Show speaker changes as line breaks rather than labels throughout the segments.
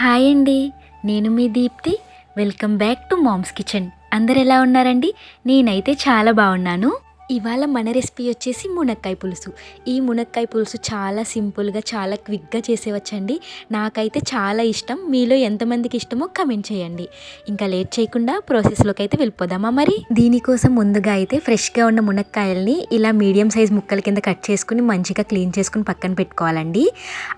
Hi అండి. నేను మీ Deepthi. Welcome back to mom's kitchen. అందరు ఎలా ఉన్నారండి? నేనైతే చాలా బాగున్నాను. ఇవాళ మన రెసిపీ వచ్చేసి మునక్కాయ పులుసు. ఈ మునక్కాయ పులుసు చాలా సింపుల్గా చాలా క్విక్గా చేసేవచ్చండి. నాకైతే చాలా ఇష్టం. మీలో ఎంతమందికి ఇష్టమో కమెంట్ చేయండి. ఇంకా లేట్ చేయకుండా ప్రాసెస్లోకి అయితే వెళ్ళిపోదామా మరి? దీనికోసం ముందుగా అయితే ఫ్రెష్గా ఉన్న మునక్కాయల్ని ఇలా మీడియం సైజ్ ముక్కల కింద కట్ చేసుకుని మంచిగా క్లీన్ చేసుకుని పక్కన పెట్టుకోవాలండి.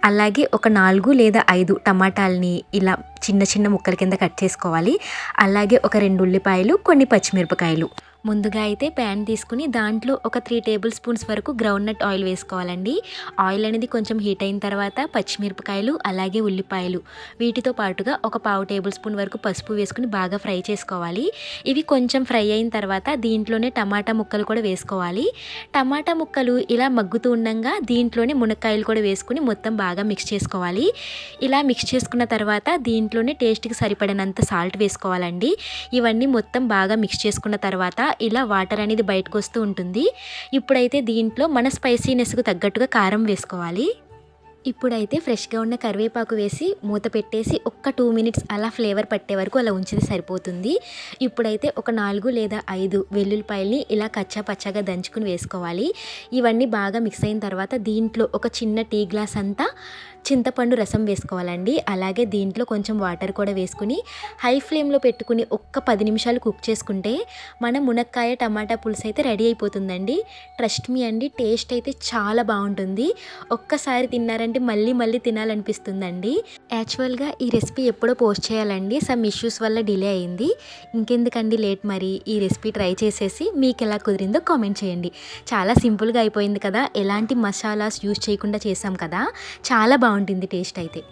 అలాగే ఒక నాలుగు లేదా ఐదు టమాటాలని ఇలా చిన్న చిన్న ముక్కల కింద కట్ చేసుకోవాలి. అలాగే ఒక రెండు ఉల్లిపాయలు కొన్ని పచ్చిమిరపకాయలు. ముందుగా అయితే ప్యాన్ తీసుకుని దాంట్లో ఒక త్రీ టేబుల్ స్పూన్స్ వరకు గ్రౌండ్ నట్ ఆయిల్ వేసుకోవాలండి. ఆయిల్ అనేది కొంచెం హీట్ అయిన తర్వాత పచ్చిమిరపకాయలు అలాగే ఉల్లిపాయలు వీటితో పాటుగా ఒక పావు టేబుల్ స్పూన్ వరకు పసుపు వేసుకుని బాగా ఫ్రై చేసుకోవాలి. ఇవి కొంచెం ఫ్రై అయిన తర్వాత దీంట్లోనే టమాటా ముక్కలు కూడా వేసుకోవాలి. టమాటా ముక్కలు ఇలా మగ్గుతూ ఉండగా దీంట్లోనే మునక్కాయలు కూడా వేసుకుని మొత్తం బాగా మిక్స్ చేసుకోవాలి. ఇలా మిక్స్ చేసుకున్న తర్వాత దీంట్లోనే టేస్ట్కి సరిపడినంత సాల్ట్ వేసుకోవాలండి. ఇవన్నీ మొత్తం బాగా మిక్స్ చేసుకున్న తర్వాత ఇలా వాటర్ అనేది బయటకు వస్తూ ఉంటుంది. ఇప్పుడైతే దీంట్లో మన స్పైసీనెస్కు తగ్గట్టుగా కారం వేసుకోవాలి. ఇప్పుడైతే ఫ్రెష్గా ఉన్న కరివేపాకు వేసి మూత పెట్టేసి ఒక్క టూ మినిట్స్ అలా ఫ్లేవర్ పట్టే వరకు అలా ఉంచితే సరిపోతుంది. ఇప్పుడైతే ఒక నాలుగు లేదా ఐదు వెల్లుల్లిపాయల్ని ఇలా కచ్చా పచ్చగా దంచుకుని వేసుకోవాలి. ఇవన్నీ బాగా మిక్స్ అయిన తర్వాత దీంట్లో ఒక చిన్న టీ గ్లాస్ అంతా చింతపండు రసం వేసుకోవాలండి. అలాగే దీంట్లో కొంచెం వాటర్ కూడా వేసుకుని హై ఫ్లేమ్లో పెట్టుకుని ఒక్క పది నిమిషాలు కుక్ చేసుకుంటే మన మునక్కాయ టమాటా పులుసు అయితే రెడీ అయిపోతుందండి. ట్రస్ట్ మీ అండి టేస్ట్ అయితే చాలా బాగుంటుంది. ఒక్కసారి తిన్నారంటే మళ్ళీ మళ్ళీ తినాలనిపిస్తుందండి. యాక్చువల్గా ఈ రెసిపీ ఎప్పుడో పోస్ట్ చేయాలండి. సమ్ ఇష్యూస్ వల్ల డిలే అయింది. ఇంకెందుకండి లేట్ మరి? ఈ రెసిపీ ట్రై చేసేసి మీకు ఎలా కుదిరిందో కామెంట్ చేయండి. చాలా సింపుల్గా అయిపోయింది కదా. ఎలాంటి మసాలాస్ యూజ్ చేయకుండా చేసాం కదా. చాలా బాగుంటుంది టేస్ట్ అయితే.